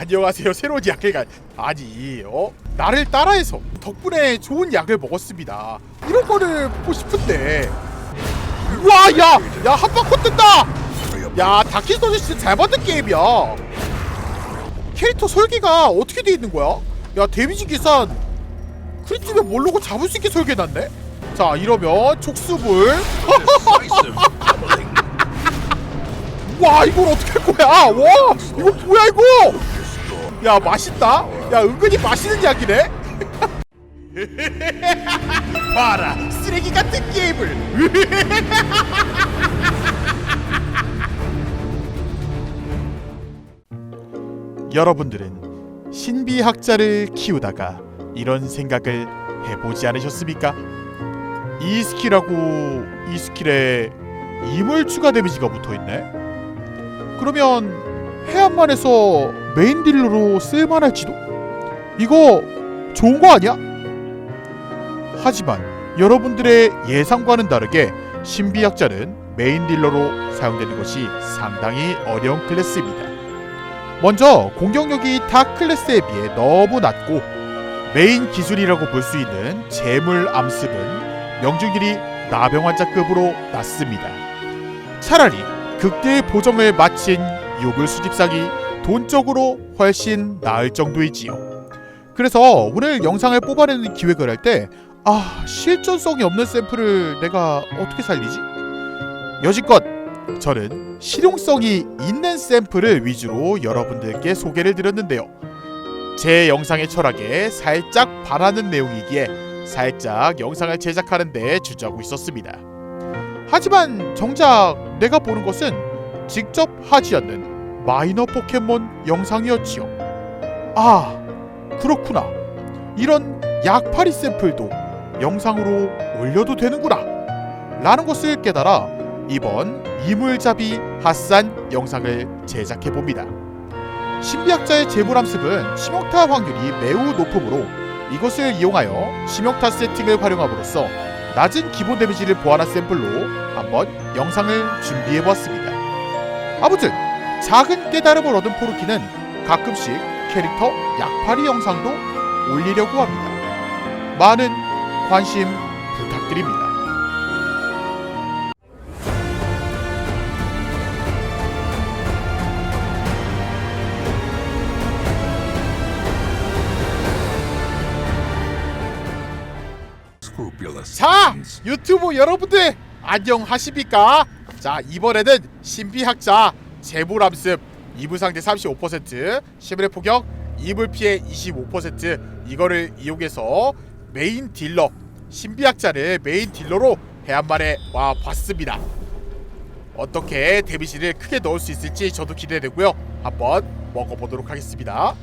안녕하세요. 새로운 약을 가. 아니 어? 나를 따라해서 덕분에 좋은 약을 먹었습니다. 이런 거를 보고 싶은데. 와야야 한바코 뜬다! 야 다키소드 진짜 잘 만든 게임이야. 캐릭터 설계가 어떻게 돼 있는 거야? 야 데미지 계산. 크리티면 모르고 잡을 수 있게 설계해놨네? 자 이러면 촉수불 와 이걸 어떻게 할 거야? 와 이거 뭐야 이거 야 맛있다 야 은근히 맛있는 약이네 봐라 쓰레기 같은 게임을 여러분들은 신비학자를 키우다가 이런 생각을 해보지 않으셨습니까? 이 스킬하고 이 스킬에 이물 추가 데미지가 붙어 있네? 그러면 해안만에서 메인 딜러로 쓸만할지도? 이거 좋은 거 아니야? 하지만 여러분들의 예상과는 다르게 신비학자는 메인 딜러로 사용되는 것이 상당히 어려운 클래스입니다. 먼저 공격력이 타 클래스에 비해 너무 낮고 메인 기술이라고 볼 수 있는 재물 암습은 명중률이 나병환자급으로 낮습니다. 차라리 극대의 보정을 마친 요글 수집상이 돈적으로 훨씬 나을 정도이지요. 그래서 오늘 영상을 뽑아내는 기획을 할 때 아, 실존성이 없는 샘플을 내가 어떻게 살리지? 여지껏 저는 실용성이 있는 샘플을 위주로 여러분들께 소개를 드렸는데요. 제 영상의 철학에 살짝 반하는 내용이기에 살짝 영상을 제작하는데 주저하고 있었습니다. 하지만 정작 내가 보는 것은 직접 하지 않는 마이너 포켓몬 영상이었지요. 아, 그렇구나. 이런 약파리 샘플도 영상으로 올려도 되는구나. 라는 것을 깨달아 이번 이물잡이 핫산 영상을 제작해 봅니다. 신비학자의 재물함습은 치명타 확률이 매우 높으므로 이것을 이용하여 치명타 세팅을 활용함으로써 낮은 기본 데미지를 보완한 샘플로 한번 영상을 준비해 보았습니다. 아무튼 작은 깨달음을 얻은 포르키는 가끔씩 캐릭터 약팔이 영상도 올리려고 합니다. 많은 관심 부탁드립니다. 자 유튜브 여러분들 안녕하십니까 자 이번에는 신비학자 재물함습 이불 상대 35% 시민의 포격 이불 피해 25% 이거를 이용해서 메인 딜러 신비학자를 메인 딜러로 해안만에 와 봤습니다. 어떻게 데미지를 크게 넣을 수 있을지 저도 기대되고요. 한번 먹어보도록 하겠습니다.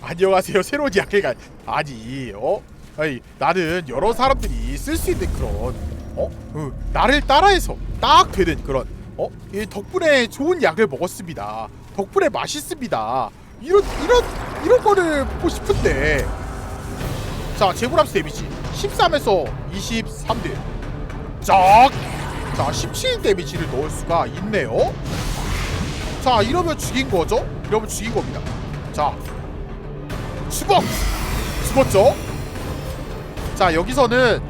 안녕하세요. 새로운 약을 가 아니 어? 아니 나는 여러 사람들이 쓸 수 있는 그런 어? 어, 나를 따라해서 딱 되는 그런 어이 덕분에 좋은 약을 먹었습니다. 덕분에 맛있습니다. 이런 이런 이런 거를 보고 싶은데. 자 제고람스 데미지 13에서 23대 쫙 자 17 데미지를 넣을 수가 있네요. 자 이러면 죽인 거죠? 이러면 죽인 겁니다. 자 수박 죽었죠? 자 여기서는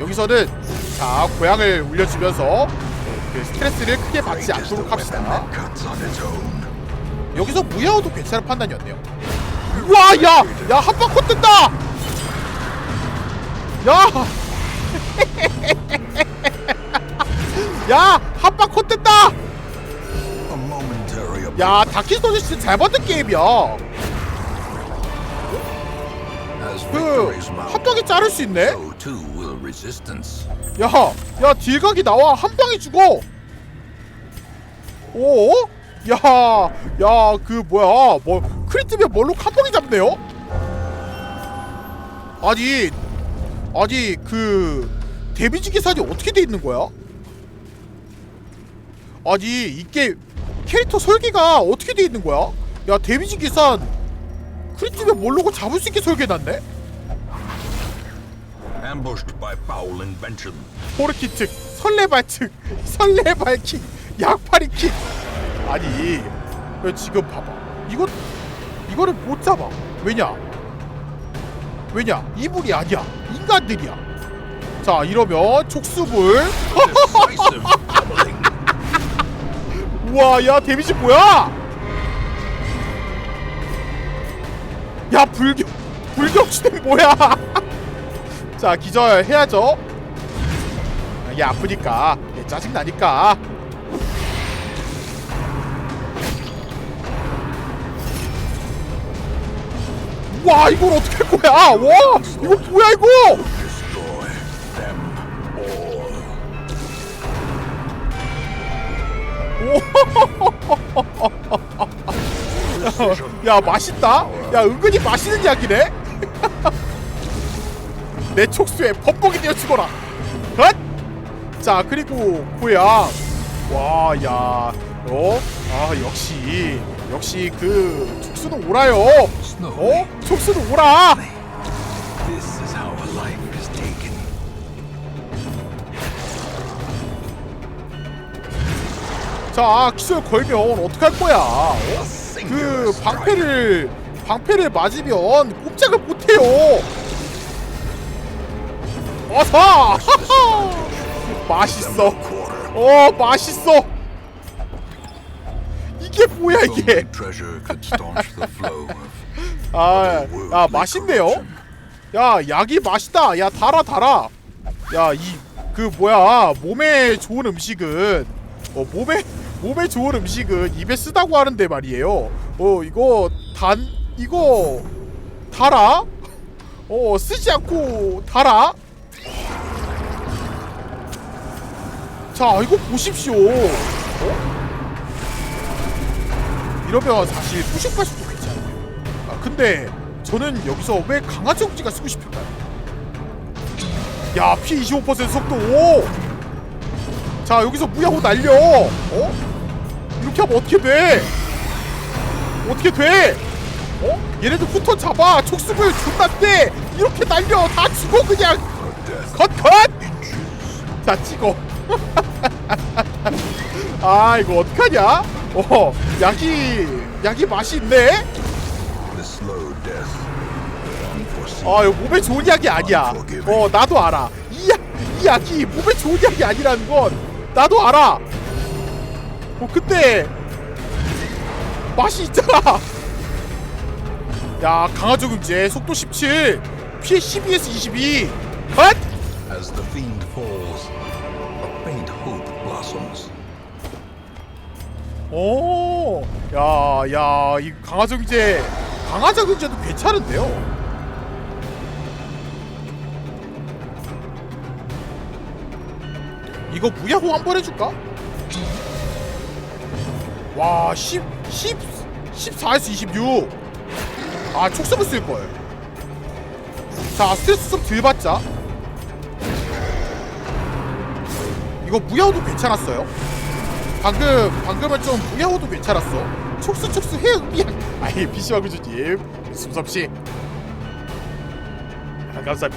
여기서는 자 고향을 울려주면서 그 스트레스를 크게 받지 않도록 합시다. 여기서 무야호도 괜찮은 판단이었네요. 와, 야, 야 한바코 뜬다. 야, 야 한바코 뜬다. A momentary 야 다키소드 진짜 잘 만든 게임이야. 그 합격이 자를 수 있네. Resistance. 야, 야 딜각이 나와 한 방에 죽어. 오? 야, 야 그 뭐야? 뭐 크리트면 뭘로 한 방에 잡네요? 아니, 아니 그 데미지 계산이 어떻게 돼 있는 거야? 아니 이게 캐릭터 설계가 어떻게 돼 있는 거야? 야 데미지 계산 크리트면 모르고 잡을 수 있게 설계해놨네? Ambushed by foul invention. 포르키 특 설레발측 설레발 킥 약파리킥. 아니 왜 지금 봐봐. 이거 이거를 못 잡아. 왜냐? 왜냐? 이불이 아니야. 인간들이야. 자 이러면 촉수불. Decisive doubling. 우와 야 데미지 뭐야? 야 불격 불격추대 뭐야 자 기절 해야죠. 이게 아프니까. 예, 짜증 나니까. 와 이걸 어떻게 할 거야? 와 이거 뭐야 이거? all. 야 맛있다. 야 은근히 맛있는 약이네 내 촉수에 범벅이 되어 죽어라 헛! 자 그리고 고양 와야 어? 아 역시 역시 그 촉수는 오라요 어? 촉수는 오라. 자 기술 걸면 어떡할 거야 어? 그. 방패를 방패를 맞으면 꼼짝을 못해요 어서! 맛있어. 어 맛있어. 이게 뭐야 이게? 아, 야 맛있네요. 야 약이 맛있다. 야 달아 달아. 야 이 그 뭐야? 몸에 좋은 음식은 어 몸에 몸에 좋은 음식은 입에 쓰다고 하는데 말이에요. 어 이거 단 이거 달아? 어 쓰지 않고 달아 자 이거 보십시오 어? 이러면 사실 부식파식도 괜찮아요 아 근데 저는 여기서 왜 강아지 옥지가 쓰고 싶을까요? 야, 피 25% 속도. 오! 자, 여기서 무야호 날려. 어? 이렇게 하면 어떻게 돼? 어떻게 돼? 어? 얘네들 후턴 잡아. 촉수불 존나 세. 이렇게 날려. 다 죽어 그냥. 컷 컷. 자, 찍어. 아, 이거 어떡하냐? 어, 약이 약이 맛이 있네. 아, 이거 몸에 좋은 약이 아니야. 어, 나도 알아. 이, 약, 이 약이 몸에 좋은 약이 아니라는 건 나도 알아. 어, 근데 맛이 있잖아. 야, 강화 적 응제 속도 17, 피해 12에서 22. 컷! Blossoms. 오, 야, 야, 이 강화적 응제, 강화적 응제도 괜찮은데요. 이거 무야호 한 번 해줄까? 와, 10, 10, 14에서 26. 아, 촉수을 쓸 걸. 자, 스트레스 좀 덜 받자. 이거 무야호도 괜찮았어요. 방금 방금은 좀 무야호도 괜찮았어. 촉수 촉수 해 미안. 아이 PC와 구주님 숨섭 씨. 아, 감사합니다.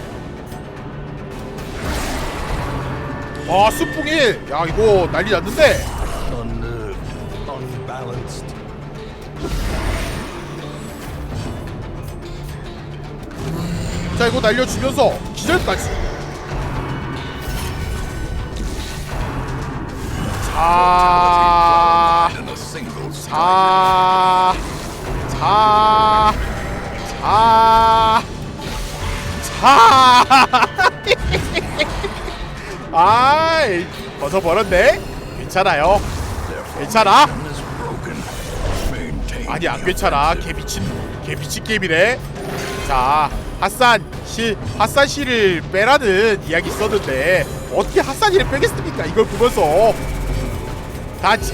아 순풍일 야 이거 난리 났는데. 자 이거 날려주면서 기절까지 strike. 자, 자, 자, 자. 아이, 벗어버렸네. 괜찮아요. 괜찮아. 아니 안 괜찮아. 개 미친, 개 미친 게임이네. 자, 핫산 씨, 핫산 씨를 빼라는 이야기 있었는데 어떻게 핫산 씨를 빼겠습니까? 이걸 보면서 다 지-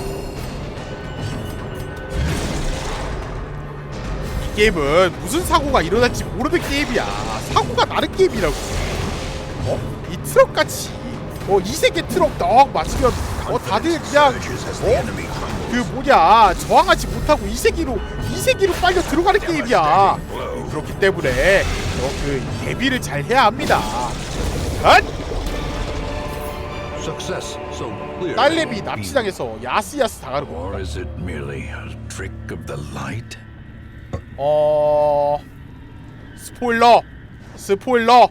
이 게임은 무슨 사고가 일어날지 모르는 게임이야. 사고가 나는 게임이라고. 어? 이 트럭같이 어 이세계 트럭 넉 맞으면 어 다들 그냥 어? 그 뭐냐 저항하지 못하고 이세기로 이세기로 빨려 들어가는 게임이야. 그렇기 때문에 어, 그 대비를 잘 해야 합니다. 엇! 딸내미 납치당해서 야스야스 당하는 Or 겁니다. is it merely a trick of the light? 어 스포일러 스포일러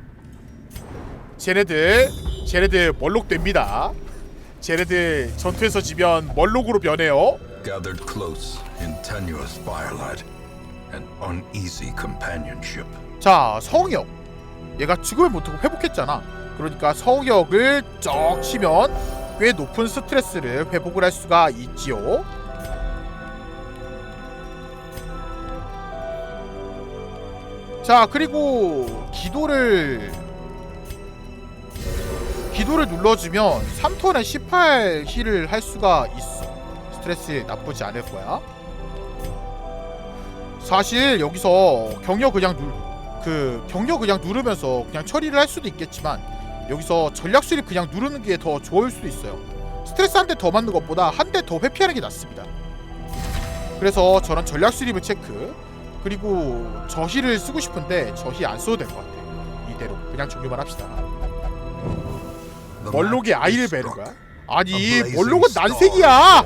쟤네들 쟤네들 멀록됩니다 쟤네들 전투에서 지면 멀록으로 변해요 Gathered close in tenuous firelight and uneasy companionship. 자 성역 얘가 죽음을 못하고 회복했잖아 그러니까 성역을 쩍 치면 꽤 높은 스트레스를 회복을 할 수가 있지요. 자 그리고 기도를 기도를 눌러주면 3턴에 18힐을 할 수가 있어. 스트레스 나쁘지 않을 거야. 사실 여기서 경력 그냥 누, 그 경력 그냥 누르면서 그냥 처리를 할 수도 있겠지만 여기서 전략 수립 그냥 누르는 게 더 좋을 수도 있어요. 스트레스 한 대 더 맞는 것보다 한 대 더 회피하는 게 낫습니다. 그래서 저는 전략 수립을 체크 그리고 저희를 쓰고 싶은데 저희 안 써도 될 것 같아. 이대로 그냥 종료만 합시다. Match 아이를 베는. 거야? 아니 멀록은 난색이야.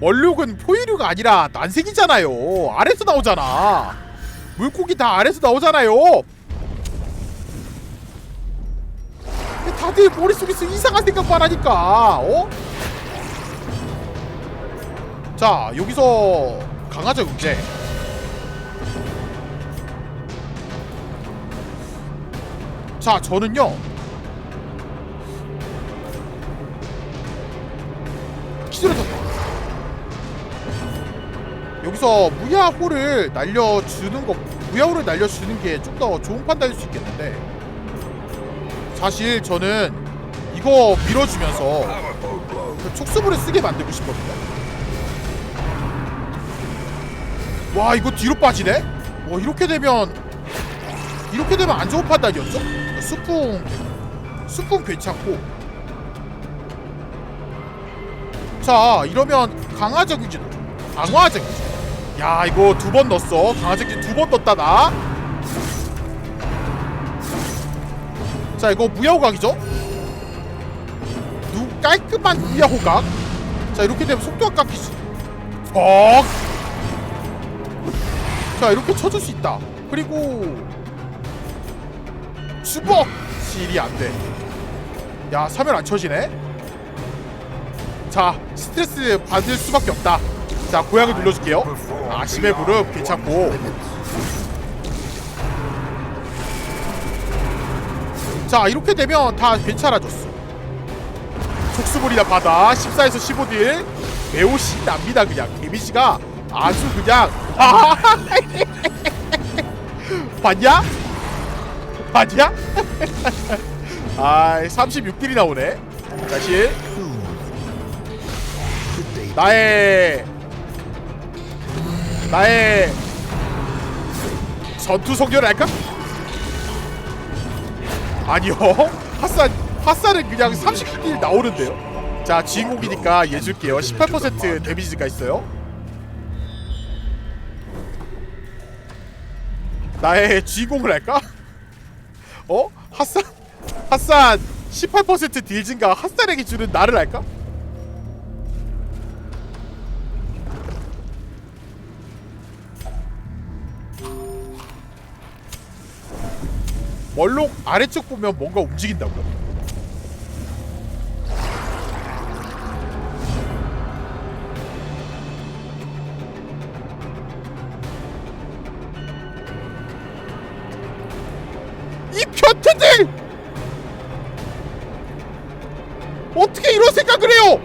멀록은 포유류가 아니라 난색이잖아요. 아래서 나오잖아. 물고기 다 아래서 나오잖아요. 다들 머릿속에서 이상한 생각만 하니까 어? 자 여기서 강화적 문제. 자 저는요. 기술을 쳤다. 여기서 무야호를 날려주는 거 무야호를 날려주는 게 좀 더 좋은 판단일 수 있겠는데 사실 저는 이거 밀어주면서. 그 촉수불을 쓰게 만들고 싶거든요 와 이거 뒤로 빠지네? 와 이렇게 되면 이렇게 되면 안 좋은 판단이었죠? 수풍 수풍 괜찮고 자 이러면 강화적 유지도 강화적 유지 야 이거 두 번 넣었어 강화적 유지 두 번 넣었다 나. 자 이거 무야호각이죠? 누 깔끔한 무야호각. 자 이렇게 되면 속도가 깎이지 퍽! 자 이렇게 쳐줄 수 있다. 그리고 주먹! 실이 안돼. 야 사면 안 쳐지네. 자 스트레스 받을 수밖에 없다. 자 고양을 눌러줄게요. 아 심해 무릎. 괜찮고 자 이렇게 되면 다 괜찮아졌어 촉수물이나 받아 14에서 15딜 매우 신납니다 그냥 데미지가 아주 그냥 봤냐? 봤냐? 아 36딜이 나오네 사실 나의 나의 전투 성결을 할까? 아니요 핫산 핫산은 그냥 30딜 나오는데요 자 주인공이니까 얘 줄게요 18% 데미지가 있어요 나의 주인공을 할까? 어? 핫산 핫산 18%딜 증가 핫산에게 주는 나를 할까? 멀록 아래쪽 보면 뭔가 움직인다고요? 이 변태들! 어떻게 이런 생각을 해요?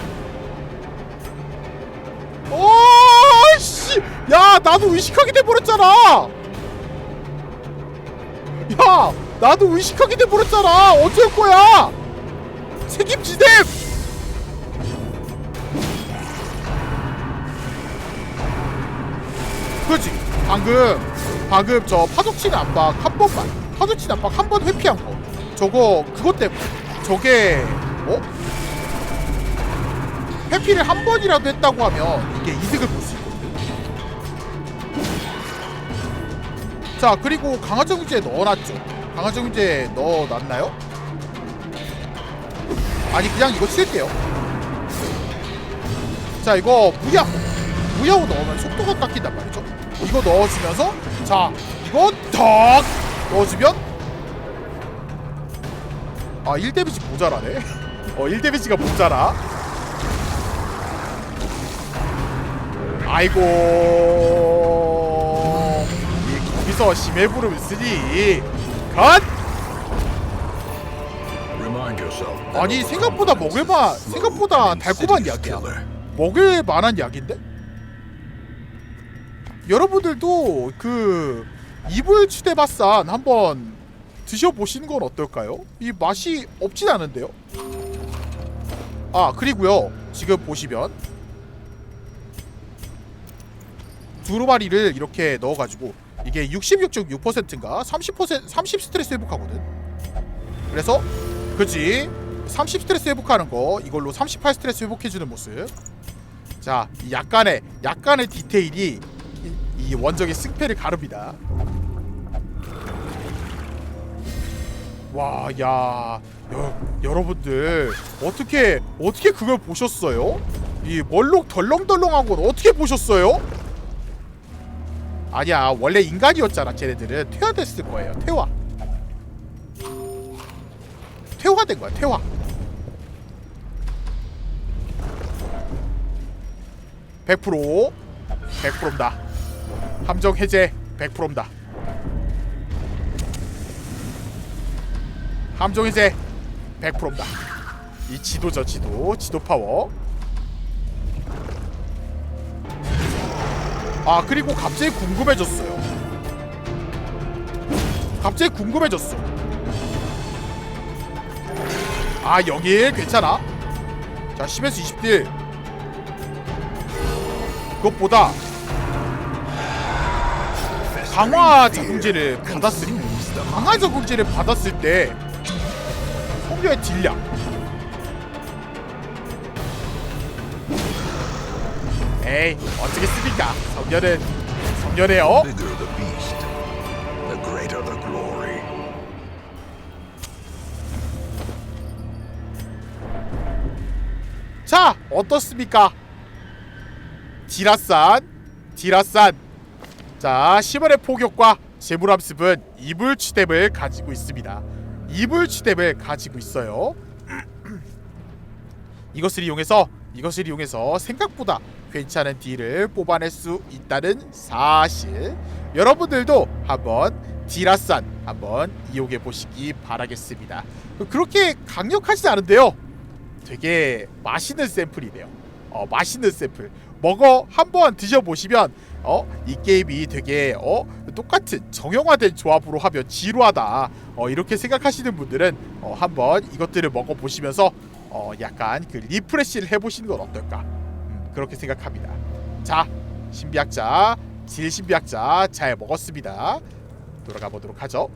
어씨, 야 나도 의식하게 돼버렸잖아. 야, 나도 의식하게 돼버렸잖아. 어쩔 거야? 책임지셈. 그렇지. 방금, 방금 저 파도치는 압박 한 번만, 파도치는 압박 한 번 회피한 거. 저거 그것 때문에. 저게 어? 회피를 한 번이라도 했다고 하면 이게 이득을 볼 수 있거든. 자 그리고 강화정제 넣어놨죠 강화정제 넣어놨나요? 아니 그냥 이거 쓸게요. 자 이거 무야 무야호 넣으면 속도가 깎인단 말이죠. 이거 넣어주면서 자 이거 턱 넣어주면 아 1데미지 모자라네. 어 1데미지가 모자라. 아이고. 이 거기서 심해 부름을 쓰니 that 아니 생각보다 먹을만 생각보다 달콤한 약이야 city's killer. 먹을 만한 약인데? 여러분들도 그 이불 추대바산 한번 드셔보시는 건 어떨까요? 이 맛이 없진 않은데요? 아 그리고요. 지금 보시면 두루마리를 이렇게 넣어가지고 이게 66.6%인가? 30% 30 스트레스 회복하거든. 그래서 그지? 30 스트레스 회복하는 거 이걸로 38 스트레스 회복해주는 모습. 자이 약간의 약간의 디테일이 이, 이 원적의 승패를 가릅니다. 와야 여러분들 어떻게 어떻게 그걸 보셨어요? 이 멀록 덜렁덜렁한 건 어떻게 보셨어요? 아니야 원래 인간이었잖아 쟤네들은. 퇴화됐을 거예요 퇴화. 퇴화된 거야 퇴화. 100% 100%입니다. 함정 해제 100%입니다. 함정 해제 100%입니다. 이 지도죠 지도. 지도 파워 아 그리고 갑자기 궁금해졌어요. 갑자기 궁금해졌어. 아 여기 괜찮아? 자 10에서 20딜 그것보다 강화 자궁제를 받았을 때 강화 자궁제를 받았을 때 성녀의 딜량 에이 어쩌겠습니까? 성녀는 성녀네요 bigger the beast, the greater the glory. 자 어떻습니까? 디라산 디라산. 자 10월의 포격과 제물함습은 이불 추뎀을 가지고 있습니다. 이불 추뎀을 가지고 있어요. 이것을 이용해서 이것을 이용해서 생각보다 괜찮은 딜을 뽑아낼 수 있다는 사실 여러분들도 한번 디라산 한번 이용해 보시기 바라겠습니다 그렇게 강력하지 않은데요 되게 맛있는 샘플이네요. 어, 맛있는 샘플. 먹어 한번 드셔보시면 어, 이 게임이 되게 어, 똑같은 정형화된 조합으로 하면 지루하다. 어, 이렇게 생각하시는 분들은 어, 한번 이것들을 먹어보시면서 어, 약간 그 리프레시를 해보시는 건 어떨까? 음, 그렇게 생각합니다. 자, 신비학자, 질 신비학자 잘 먹었습니다. 돌아가 보도록 하죠.